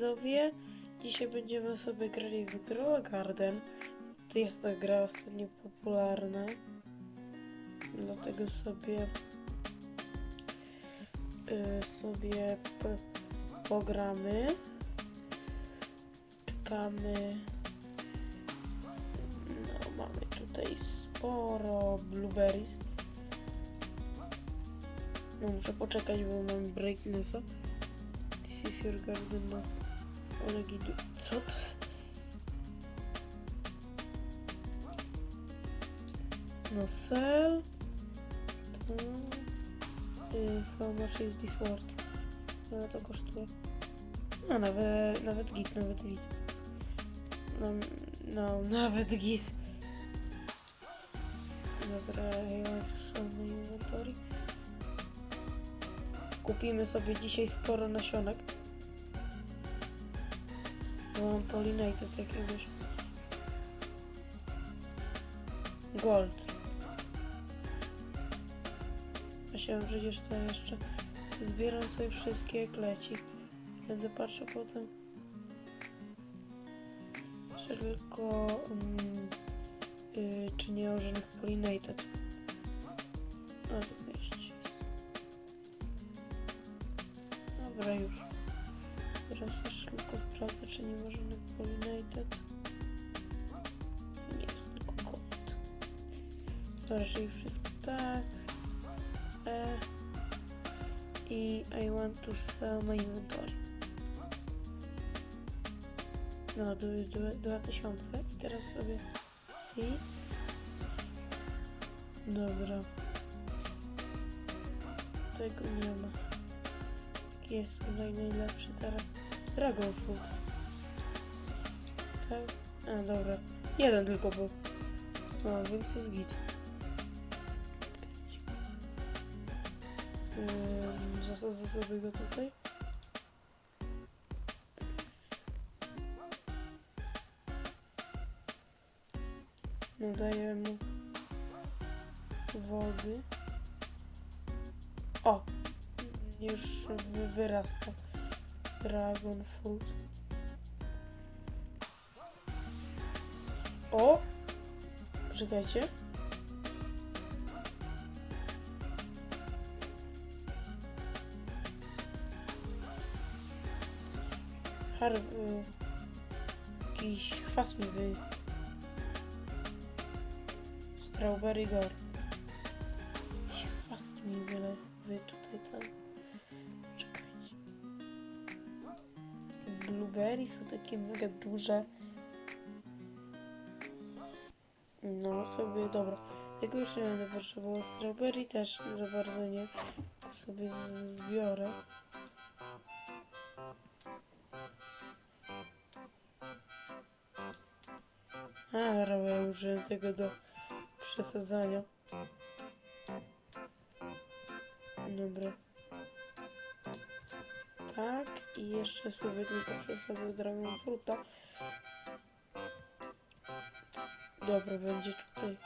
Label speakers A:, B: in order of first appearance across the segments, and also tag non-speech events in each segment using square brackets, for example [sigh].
A: widzowie. Dzisiaj będziemy sobie grali w Grow Garden. To jest ta gra ostatnio popularna. Dlatego sobie y, sobie pogramy. Czekamy. No, mamy tutaj sporo blueberries. No, muszę poczekać, bo mam breaknessa. This is your garden, no. Ale gidu. Co to? No sell. How much is this worth? Ile to kosztuje? No nawet, nawet git, nawet git. No, no nawet git. Dobra, ja są na inwentory. Kupimy sobie dzisiaj sporo nasionek. Bo mam polinated jakiegoś. Gold. Ja się przecież to jeszcze zbieram sobie wszystkie kleci. Będę patrzył potem. Jeszcze tylko mm, y, czy nie mam żadnych polinated. A tutaj jeszcze jest. Dobra już. Sprawdzę, czy nie ma żadnych polinated. Nie jest tylko gold. Dobra, czyli wszystko tak. E. I I want to sell my inventory. No, do, do, 2000. I teraz sobie seeds. Dobra. Tego nie ma. Jest tutaj najlepszy teraz? Dragon Fruit. Tak? A, dobra. Jeden tylko był. No, więc jest git. Ym, Zasadzę sobie go tutaj. No daję mu wody. O! Już wy- wyrasta. Dragon fruit. O! Czekajcie. Har... Y, jakiś chwas mi wy... Strawberry Gore. Jakiś chwast mi wyle... wy tutaj tam... Blueberry są takie mega duże. No sobie, dobra. Tego już nie będę potrzebował. Strawberry też za bardzo nie. Sobie zbiorę. A, dobra, ja użyłem tego do przesadzania. Dobra. Tak, i jeszcze sobie tylko przesadzę Dragon Fruta. Dobra, będzie tutaj.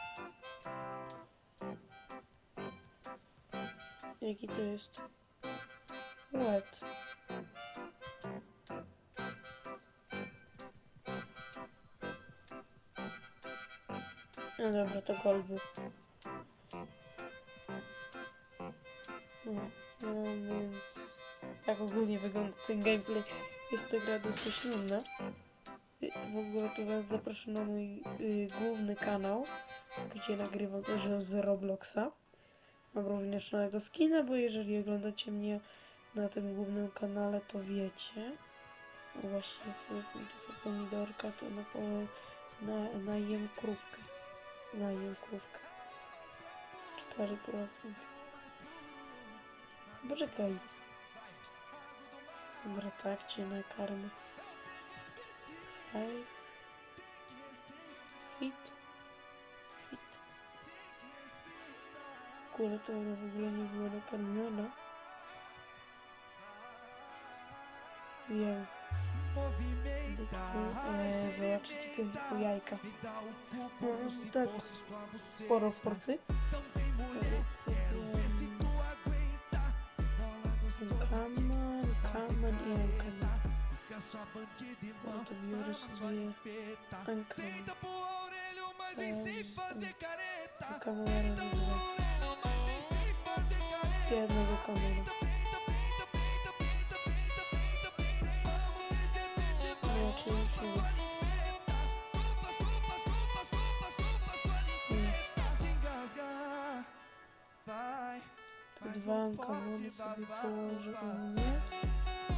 A: Jaki to jest? Red. No dobra, to gold był. No, no więc tak ogólnie wygląda ten gameplay. Jest to gra dosyć W ogóle to was zapraszam na mój y, główny kanał, gdzie nagrywam też z Robloxa. Mam również nowego skina, bo jeżeli oglądacie mnie na tym głównym kanale, to wiecie. Właśnie sobie pójdę po pomidorka, to na, po, na, na jem krówkę. Na jem krówkę. 4%. Poczekaj. контратакчина карма. Кайф. Фит. Фит. Колата в ogóle nie była nakarmiona. Wiem. Eee, zobaczycie tylko jajka. No, tak sporo forsy. Więc sobie... to biorę sobie Ankę. Kamerę wybrać. Jednego kamera. Nie, czy już nie. Nie. Te dwa ankamony sobie położę u mnie.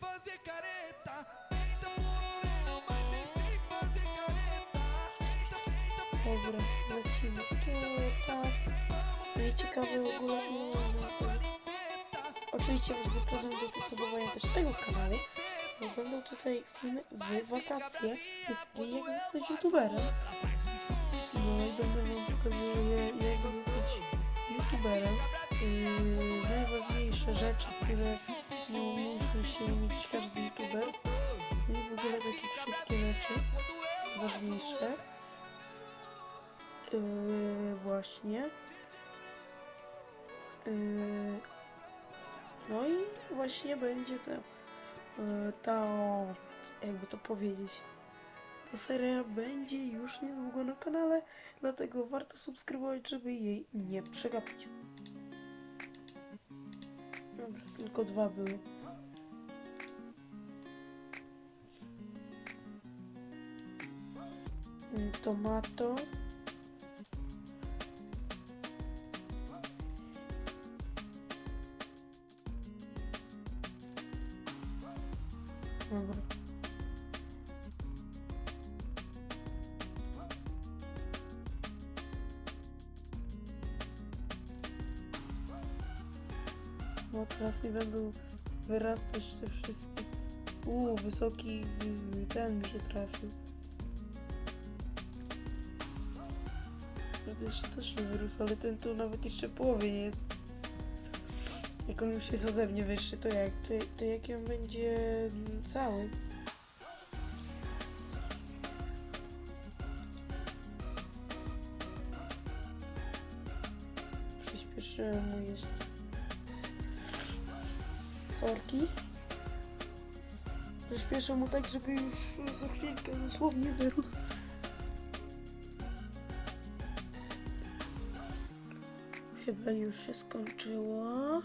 B: fazer careta. Tenta, tenta,
A: Dobra. No i ciekawe to. Oczywiście was zapraszam do subscribowania też tego kanału, bo będą tutaj filmy w wakacje i serii jak zostać youtuberem. Będę wam pokazywał jak zostać youtuberem. Yy, najważniejsze rzeczy, które no, musi się mieć każdy youtuber. I w ogóle takie wszystkie rzeczy ważniejsze. Yy, właśnie. Yy, no i właśnie będzie to, yy, ta, jakby to powiedzieć, ta seria będzie już niedługo na kanale, dlatego warto subskrybować, żeby jej nie przegapić. Dobra, tylko dwa były. Tomato. No mi będą wyrastać te wszystkie. Uuu, wysoki y, ten mi się trafił. Prawda jeszcze też nie wyrósł, ale ten tu nawet jeszcze połowie nie jest. Jak on już jest ode mnie wyższy, to jak? To, to jaki on będzie mm, cały? Przyspieszyłem mu jest. Sorki. Przyspieszę mu tak, żeby już za chwilkę dosłownie wyrósł. Chyba już się skończyło.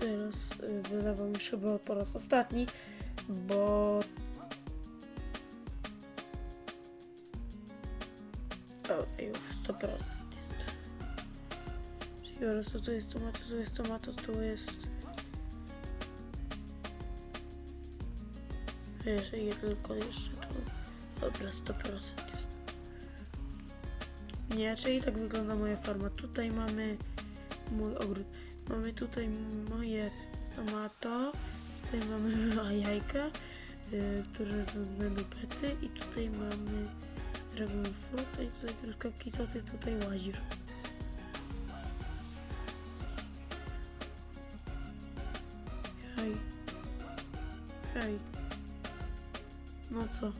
A: Teraz y, wylewam już chyba po raz ostatni, bo... O, już 100% po prostu tu jest tomato, tu jest tomato, tu jest... Jeżeli tylko jeszcze tu... Dobra, 100% jest. Nie, czyli tak wygląda moja farma. Tutaj mamy mój ogród. Mamy tutaj moje tomato. Tutaj mamy [laughs] jajka, y, które to będą pety. I tutaj mamy dragon fruit. I tutaj truskawki, co tutaj łazisz? Hej. No co?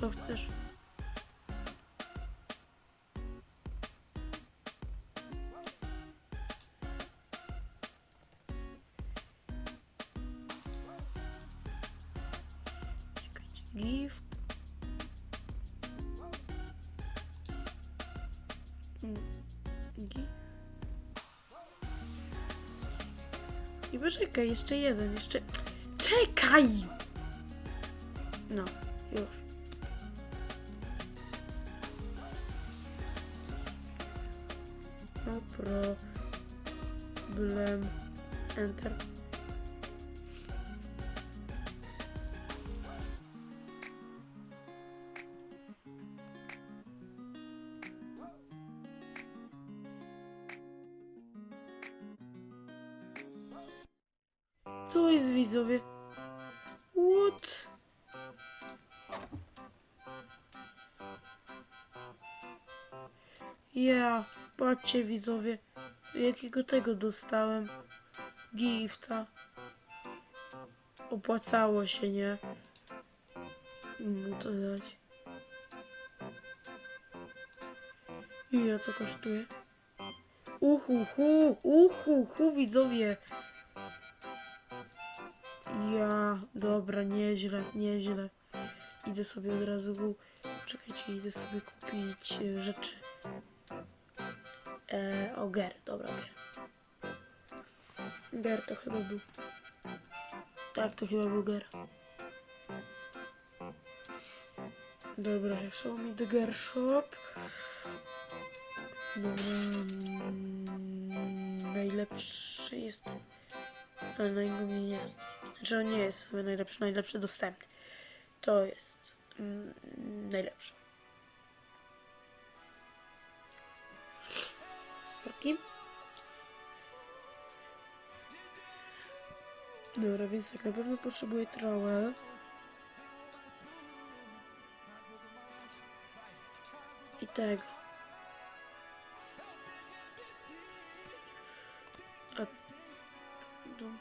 A: Co chcesz? Gift. Gift. I poczekaj, jeszcze jeden, jeszcze czekaj! No, już. No problem. Enter. Co jest widzowie? Patrzcie widzowie, jakiego tego dostałem. Gifta. Opłacało się, nie? Mu to dać. Ile to kosztuje? Uhu, uhu, hu, widzowie. Ja, dobra, nieźle, nieźle. Idę sobie od razu, czekajcie, idę sobie kupić e, rzeczy. E, o, Ger, dobra, Ger. Ger to chyba był. Tak, to chyba był Ger. Dobra, show me the Ger shop. Dobra, mm, najlepszy jest, ale najgorszy nie jest. Znaczy on nie jest w sumie najlepszy, najlepszy dostępny. To jest mm, najlepszy. Sporki. Dobra, więc tak na pewno potrzebuję. I tego. A... Dobra.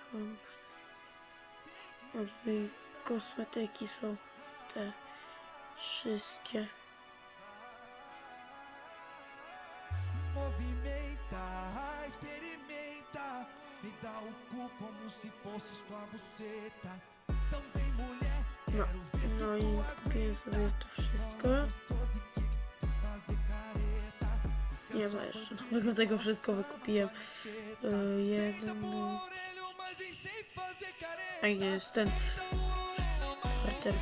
A: Kosmetyki są te wszystkie.
B: Movimenta, experimenta. Me dá o cu como se fosse sua buceta. Também mulher,
A: No,
B: quero ver se
A: no i skupię sobie to wszystko.
B: e que fazer careta.
A: Nie ma jeszcze nowego, tego wszystko wykupiłem. Yy, jeden... A gdzie jest ten starter?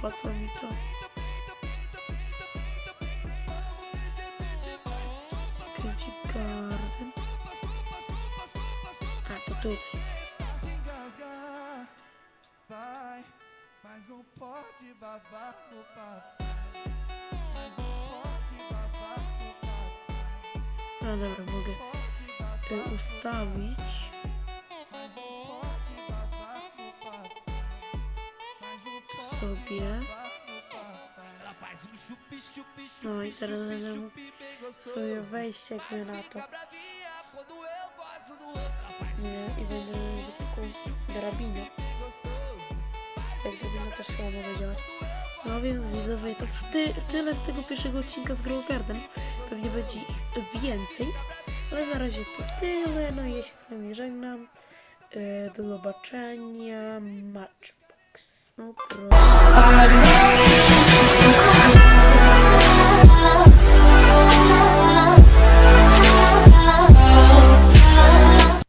A: Po co mi to? Jordan. Ah,
B: tô tudo. Vai, mas não pode babar no papo. No
A: dobra, mogę ustawić. Sobie.
B: No
A: i teraz będę
C: mógł
A: sobie wejść jakby na to. Nie, i będzie miał taką drabinę.
C: gostoso.
A: Jak drabina też chyba może działać. No więc widzowie, to ty, tyle z tego pierwszego odcinka z Grow Garden. Pewnie będzie ich więcej. Ale na razie to tyle. No i ja się z wami żegnam. E, Do zobaczenia. Matchbox. No proszę.